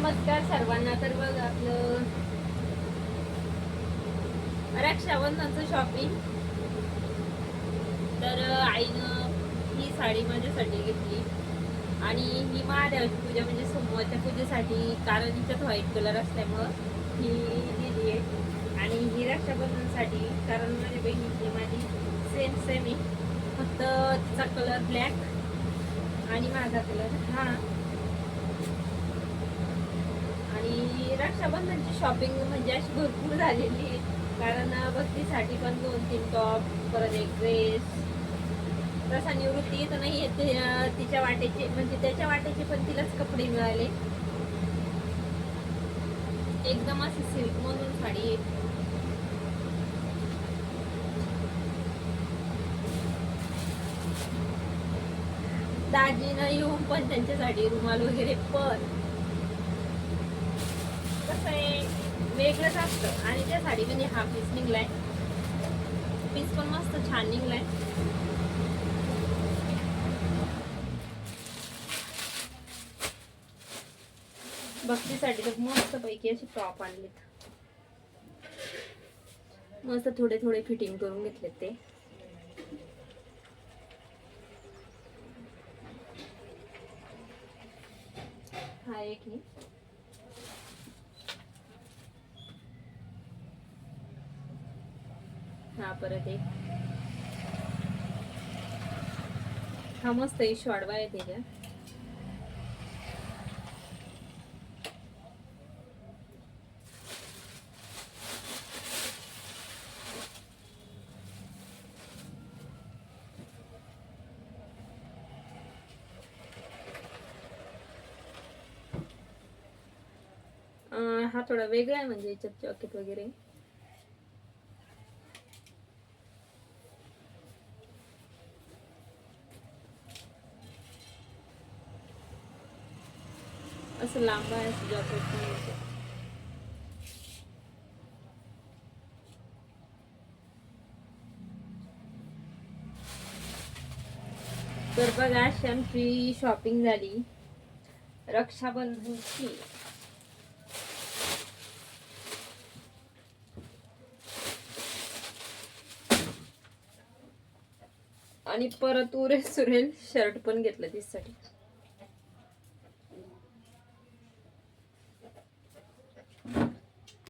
नमस्कार सर्वांना. तर बघ आपलं रक्षाबंधनचं शॉपिंग तर आईनं ही साडी माझ्यासाठी घेतली. आणि ही महादेवाची पूजा म्हणजे सोमवारच्या पूजेसाठी कारण हिच्यात व्हाईट कलर असल्यामुळं ही दिली आहे. आणि ही रक्षाबंधनसाठी कारण माझ्या बहिणीची माझी सेम सेम आहे. फक्त तिचा कलर ब्लॅक आणि माझा कलर हा आणि रक्षाबंधनची शॉपिंग म्हणजे अशी भरपूर झालेली आहे. कारण भक्तीसाठी पण दोन तीन टॉप परत एक ड्रेस तसा निवृत्ती तर नाही येते तिच्या वाटेचे म्हणजे त्याच्या वाटेचे पण तिलाच कपडे मिळाले. एकदम अशी सिल्क मधून साडी दाजीनं येऊन पण त्यांच्यासाठी रुमाल वगैरे पण कसं आहे वेगळंच असतं. आणि त्या साडीमध्ये हा पीस निघलाय. पीस पण मस्त छान निघलाय. भक्तीसाठी तर मस्त पैकी अशी टॉप आणलीत. मस्त थोडे थोडे फिटिंग करून घेतलेत ते. हा एक हा परत एक. हा मस्त आहे शॉडवा आहे त्याच्या. हा थोडा वेगळा आहे म्हणजे याच्यात जॉकेट वगैरे. असं लांब आहे असं जॉकेट पण येतं. तर बघा अशी आमची शॉपिंग झाली. रक्षाबंधनची. आणि परत उरेल सुरेल शर्ट पण घेतलं तिसाठी